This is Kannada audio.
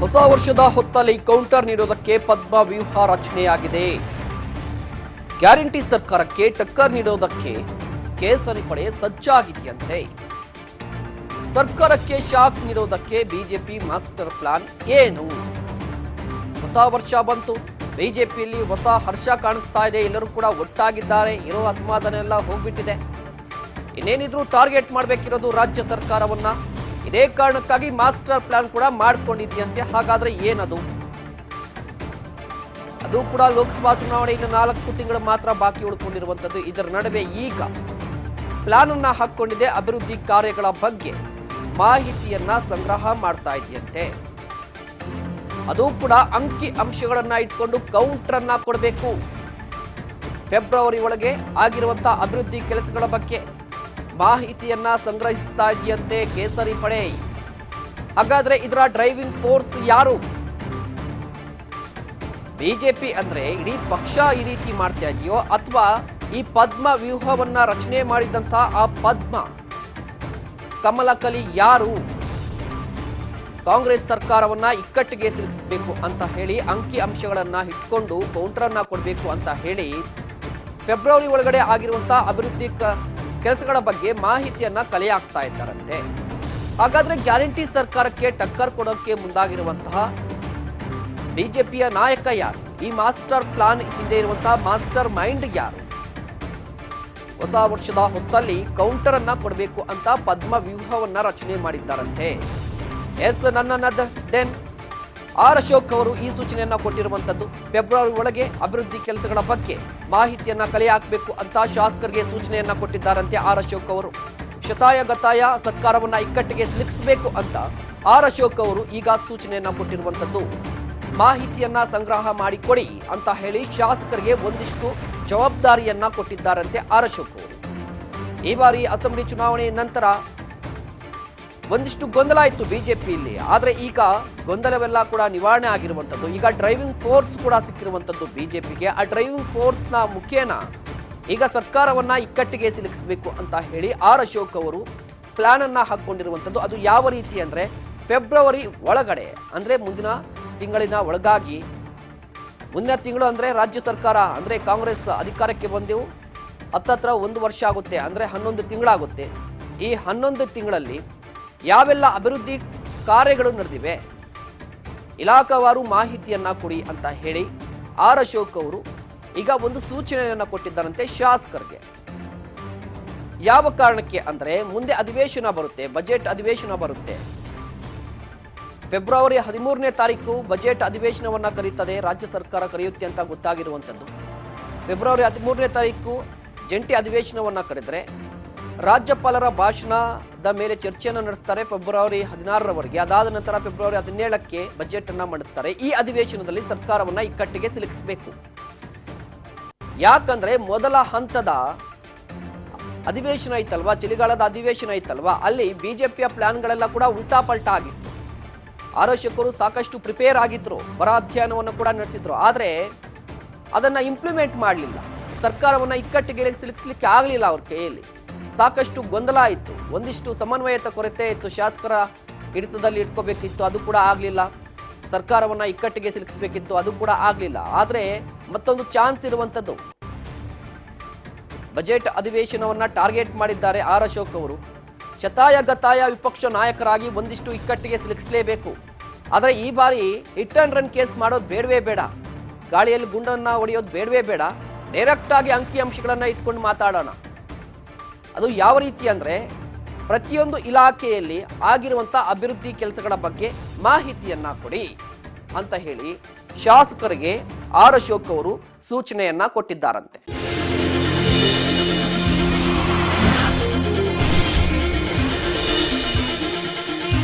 ಹೊಸ ವರ್ಷದ ಹೊತ್ತಲ್ಲಿ ಕೌಂಟರ್ ನೀಡೋದಕ್ಕೆ ಪದ್ಮ ವ್ಯೂಹ ರಚನೆಯಾಗಿದೆ. ಗ್ಯಾರಂಟಿ ಸರ್ಕಾರಕ್ಕೆ ಟಕ್ಕರ್ ನೀಡೋದಕ್ಕೆ ಕೇಸರಿ ಪಡೆ ಸಜ್ಜಾಗಿದೆಯಂತೆ. ಸರ್ಕಾರಕ್ಕೆ ಶಾಕ್ ನೀಡೋದಕ್ಕೆ ಬಿಜೆಪಿ ಮಾಸ್ಟರ್ ಪ್ಲಾನ್ ಏನು? ಹೊಸ ವರ್ಷ ಬಂತು. ಬಿಜೆಪಿಯಲ್ಲಿ ಹೊಸ ಹರ್ಷ ಕಾಣಿಸ್ತಾ ಇದೆ. ಎಲ್ಲರೂ ಕೂಡ ಒಟ್ಟಾಗಿದ್ದಾರೆ. ಇರೋ ಅಸಮಾಧಾನ ಎಲ್ಲ ಹೋಗ್ಬಿಟ್ಟಿದೆ. ಇನ್ನೇನಿದ್ರು ಟಾರ್ಗೆಟ್ ಮಾಡಬೇಕಿರೋದು ರಾಜ್ಯ ಸರ್ಕಾರವನ್ನ. ಇದೇ ಕಾರಣಕ್ಕಾಗಿ ಮಾಸ್ಟರ್ ಪ್ಲಾನ್ ಕೂಡ ಮಾಡಿಕೊಂಡಿದೆಯಂತೆ ಹಾಗಾದ್ರೆ ಏನದು? ಅದು ಕೂಡ ಲೋಕಸಭಾ ಚುನಾವಣೆ ಇನ್ನು ನಾಲ್ಕು ತಿಂಗಳು ಮಾತ್ರ ಬಾಕಿ ಉಳ್ಕೊಂಡಿರುವಂತದ್ದು ಇದರ ನಡುವೆ ಈಗ ಪ್ಲಾನ್ ಅನ್ನ ಹಾಕೊಂಡಿದೆ ಅಭಿವೃದ್ಧಿ ಕಾರ್ಯಗಳ ಬಗ್ಗೆ ಮಾಹಿತಿಯನ್ನ ಸಂಗ್ರಹ ಮಾಡ್ತಾ ಇದೆಯಂತೆ ಅದು ಕೂಡ ಅಂಕಿ ಅಂಶಗಳನ್ನ ಇಟ್ಕೊಂಡು ಕೌಂಟರ್ ಅನ್ನ ಕೊಡಬೇಕು. ಫೆಬ್ರವರಿ ಒಳಗೆ ಆಗಿರುವಂತಹ ಅಭಿವೃದ್ಧಿ ಕೆಲಸಗಳ ಬಗ್ಗೆ ಮಾಹಿತಿಯನ್ನ ಸಂಗ್ರಹಿಸ್ತಾ ಇದೆಯಂತೆ ಕೇಸರಿ ಪಡೆ. ಹಾಗಾದ್ರೆ ಇದರ ಡ್ರೈವಿಂಗ್ ಫೋರ್ಸ್ ಯಾರು? ಬಿಜೆಪಿ ಅಂದ್ರೆ ಇಡೀ ಪಕ್ಷ ಈ ರೀತಿ ಮಾಡ್ತಾ ಇದೆಯೋ ಅಥವಾ ಈ ಪದ್ಮ ವ್ಯೂಹವನ್ನ ರಚನೆ ಮಾಡಿದಂತ ಆ ಪದ್ಮ? ಕಮಲಕಲಿ ಯಾರು? ಕಾಂಗ್ರೆಸ್ ಸರ್ಕಾರವನ್ನ ಇಕ್ಕಟ್ಟಿಗೆ ಸಿಲುಕಿಸಬೇಕು ಅಂತ ಹೇಳಿ ಅಂಕಿ ಅಂಶಗಳನ್ನ ಇಟ್ಕೊಂಡು ಕೌಂಟರ್ ಅನ್ನ ಕೊಡಬೇಕು ಅಂತ ಹೇಳಿ ಫೆಬ್ರವರಿ ಒಳಗಡೆ ಆಗಿರುವಂತಹ ಅಭಿವೃದ್ಧಿ ಕೆಲಸಗಳ ಬಗ್ಗೆ ಮಾಹಿತಿಯನ್ನ ಕಲೆ ಹಾಕ್ತಾ ಇದ್ದಾರಂತೆ. ಹಾಗಾದ್ರೆ ಗ್ಯಾರಂಟಿ ಸರ್ಕಾರಕ್ಕೆ ಟಕ್ಕರ್ ಕೊಡೋಕೆ ಮುಂದಾಗಿರುವಂತಹ ಬಿಜೆಪಿಯ ನಾಯಕ ಯಾರು? ಈ ಮಾಸ್ಟರ್ ಪ್ಲಾನ್ ಹಿಂದೆ ಇರುವಂತಹ ಮಾಸ್ಟರ್ ಮೈಂಡ್ ಯಾರು? ಹೊಸ ವರ್ಷದ ಹೊತ್ತಲ್ಲಿ ಕೌಂಟರ್ ಅನ್ನ ಕೊಡಬೇಕು ಅಂತ ಪದ್ಮ ವ್ಯೂಹವನ್ನ ರಚನೆ ಮಾಡಿದ್ದಾರಂತೆ. ಎಸ್ ನನ್ನ ದೆನ್. ಆರ್ ಅಶೋಕ್ ಅವರು ಈ ಸೂಚನೆಯನ್ನ ಕೊಟ್ಟಿರುವಂತದ್ದು ಫೆಬ್ರವರಿ ಒಳಗೆ ಅಭಿವೃದ್ಧಿ ಕೆಲಸಗಳ ಬಗ್ಗೆ ಮಾಹಿತಿಯನ್ನ ಕಲೆ ಹಾಕಬೇಕು ಅಂತ ಶಾಸಕರಿಗೆ ಸೂಚನೆಯನ್ನ ಕೊಟ್ಟಿದ್ದಾರಂತೆ ಆರ್ ಅಶೋಕ್ ಅವರು. ಶತಾಯ ಗತಾಯ ಸರ್ಕಾರವನ್ನ ಇಕ್ಕಟ್ಟಿಗೆ ಸಿಲುಕಿಸಬೇಕು ಅಂತ ಆರ್ ಅಶೋಕ್ ಅವರು ಈಗ ಸೂಚನೆಯನ್ನ ಕೊಟ್ಟಿರುವಂತದ್ದು. ಮಾಹಿತಿಯನ್ನ ಸಂಗ್ರಹ ಮಾಡಿಕೊಡಿ ಅಂತ ಹೇಳಿ ಶಾಸಕರಿಗೆ ಒಂದಿಷ್ಟು ಜವಾಬ್ದಾರಿಯನ್ನ ಕೊಟ್ಟಿದ್ದಾರಂತೆ ಆರ್ ಅಶೋಕ್ ಅವರು. ಈ ಬಾರಿ ಅಸೆಂಬ್ಲಿ ಚುನಾವಣೆ ನಂತರ ಒಂದಿಷ್ಟು ಗೊಂದಲ ಇತ್ತು ಬಿಜೆಪಿಯಲ್ಲಿ. ಆದರೆ ಈಗ ಗೊಂದಲವೆಲ್ಲ ಕೂಡ ನಿವಾರಣೆ ಆಗಿರುವಂಥದ್ದು. ಈಗ ಡ್ರೈವಿಂಗ್ ಫೋರ್ಸ್ ಕೂಡ ಸಿಕ್ಕಿರುವಂಥದ್ದು ಬಿಜೆಪಿಗೆ. ಆ ಡ್ರೈವಿಂಗ್ ಫೋರ್ಸ್ನ ಮುಖೇನ ಈಗ ಸರ್ಕಾರವನ್ನು ಇಕ್ಕಟ್ಟಿಗೆ ಸಿಲುಕಿಸಬೇಕು ಅಂತ ಹೇಳಿ ಆರ್ ಅಶೋಕ್ ಅವರು ಪ್ಲಾನ್ ಹಾಕ್ಕೊಂಡಿರುವಂಥದ್ದು. ಅದು ಯಾವ ರೀತಿ ಅಂದರೆ ಫೆಬ್ರವರಿ ಒಳಗಡೆ, ಅಂದರೆ ಮುಂದಿನ ತಿಂಗಳಿನ ಒಳಗಾಗಿ. ಮುಂದಿನ ತಿಂಗಳು ಅಂದರೆ ರಾಜ್ಯ ಸರ್ಕಾರ, ಅಂದರೆ ಕಾಂಗ್ರೆಸ್ ಅಧಿಕಾರಕ್ಕೆ ಬಂದೆವು ಹತ್ತತ್ರ ಒಂದು ವರ್ಷ ಆಗುತ್ತೆ, ಅಂದರೆ ಹನ್ನೊಂದು ತಿಂಗಳಾಗುತ್ತೆ. ಈ ಹನ್ನೊಂದು ತಿಂಗಳಲ್ಲಿ ಯಾವೆಲ್ಲ ಅಭಿವೃದ್ಧಿ ಕಾರ್ಯಗಳು ನಡೆದಿವೆ? ಇಲಾಖಾವಾರು ಮಾಹಿತಿಯನ್ನ ಕೊಡಿ ಅಂತ ಹೇಳಿ ಆರ್ ಅಶೋಕ್ ಅವರು ಈಗ ಒಂದು ಸೂಚನೆಯನ್ನ ಕೊಟ್ಟಿದ್ದಾರಂತೆ ಶಾಸಕರಿಗೆ. ಯಾವ ಕಾರಣಕ್ಕೆ ಅಂದ್ರೆ ಮುಂದೆ ಅಧಿವೇಶನ ಬರುತ್ತೆ, ಬಜೆಟ್ ಅಧಿವೇಶನ ಬರುತ್ತೆ. ಫೆಬ್ರವರಿ ಹದಿಮೂರನೇ ತಾರೀಕು ಬಜೆಟ್ ಅಧಿವೇಶನವನ್ನ ಕರೀತದೆ, ರಾಜ್ಯ ಸರ್ಕಾರ ಕರೆಯುತ್ತೆ ಅಂತ ಗೊತ್ತಾಗಿರುವಂಥದ್ದು ಫೆಬ್ರವರಿ ಹದಿಮೂರನೇ ತಾರೀಕು ಜಂಟಿ ಅಧಿವೇಶನವನ್ನ ಕರೆದರೆ ರಾಜ್ಯಪಾಲರ ಭಾಷಣದ ಮೇಲೆ ಚರ್ಚೆಯನ್ನು ನಡೆಸ್ತಾರೆ ಫೆಬ್ರವರಿ ಹದಿನಾರರವರೆಗೆ. ಅದಾದ ನಂತರ ಫೆಬ್ರವರಿ ಹದಿನೇಳಕ್ಕೆ ಬಜೆಟ್ ಅನ್ನ ಮಂಡಿಸ್ತಾರೆ. ಈ ಅಧಿವೇಶನದಲ್ಲಿ ಸರ್ಕಾರವನ್ನ ಇಕ್ಕಟ್ಟಿಗೆ ಸಿಲುಕಿಸಬೇಕು. ಯಾಕಂದ್ರೆ ಮೊದಲ ಹಂತದ ಅಧಿವೇಶನ ಐತಲ್ವಾ? ಚಳಿಗಾಲದ ಅಧಿವೇಶನ ಐತಲ್ವಾ? ಅಲ್ಲಿ ಬಿಜೆಪಿಯ ಪ್ಲಾನ್ಗಳೆಲ್ಲ ಕೂಡ ಉಲ್ಟಾ ಪಲ್ಟಾ ಆಗಿತ್ತು. ಆರೋಶಕರು ಸಾಕಷ್ಟು ಪ್ರಿಪೇರ್ ಆಗಿದ್ರು. ಬರ ಅಧ್ಯಯನವನ್ನು ಕೂಡ ನಡೆಸಿದ್ರು. ಆದರೆ ಅದನ್ನ ಇಂಪ್ಲಿಮೆಂಟ್ ಮಾಡಲಿಲ್ಲ. ಸರ್ಕಾರವನ್ನ ಇಕ್ಕಟ್ಟಿಗೆ ಸಿಲುಕಿಸಲಿಕ್ಕೆ ಆಗಲಿಲ್ಲ ಅವ್ರ ಕೈಯಲ್ಲಿ. ಸಾಕಷ್ಟು ಗೊಂದಲ ಇತ್ತು. ಒಂದಿಷ್ಟು ಸಮನ್ವಯತ ಕೊರತೆ ಇತ್ತು. ಶಾಸಕರ ಹಿಡಿತದಲ್ಲಿ ಇಟ್ಕೋಬೇಕಿತ್ತು. ಅದು ಕೂಡ ಆಗಲಿಲ್ಲ. ಸರ್ಕಾರವನ್ನು ಇಕ್ಕಟ್ಟಿಗೆ ಸಿಲುಕಿಸಬೇಕಿತ್ತು. ಅದು ಕೂಡ ಆಗಲಿಲ್ಲ. ಆದರೆ ಮತ್ತೊಂದು ಚಾನ್ಸ್ ಇರುವಂಥದ್ದು ಬಜೆಟ್ ಅಧಿವೇಶನವನ್ನು ಟಾರ್ಗೆಟ್ ಮಾಡಿದ್ದಾರೆ ಆರ್ ಅಶೋಕ್ ಅವರು. ಶತಾಯ ಗತಾಯ ವಿಪಕ್ಷ ನಾಯಕರಾಗಿ ಒಂದಿಷ್ಟು ಇಕ್ಕಟ್ಟಿಗೆ ಸಿಲುಕಿಸಲೇಬೇಕು. ಆದರೆ ಈ ಬಾರಿ ಹಿಟ್ ಆ್ಯಂಡ್ ರನ್ ಕೇಸ್ ಮಾಡೋದು ಬೇಡವೇ ಬೇಡ. ಗಾಳಿಯಲ್ಲಿ ಗುಂಡನ್ನು ಹೊಡೆಯೋದು ಬೇಡವೇ ಬೇಡ. ಡೈರೆಕ್ಟಾಗಿ ಅಂಕಿಅಂಶಗಳನ್ನು ಇಟ್ಕೊಂಡು ಮಾತಾಡೋಣ. ಅದು ಯಾವ ರೀತಿ ಅಂದರೆ ಪ್ರತಿಯೊಂದು ಇಲಾಖೆಯಲ್ಲಿ ಆಗಿರುವಂಥ ಅಭಿವೃದ್ಧಿ ಕೆಲಸಗಳ ಬಗ್ಗೆ ಮಾಹಿತಿಯನ್ನು ಕೊಡಿ ಅಂತ ಹೇಳಿ ಶಾಸಕರಿಗೆ ಆರ್ ಅಶೋಕ್ ಅವರು ಸೂಚನೆಯನ್ನು ಕೊಟ್ಟಿದ್ದಾರಂತೆ.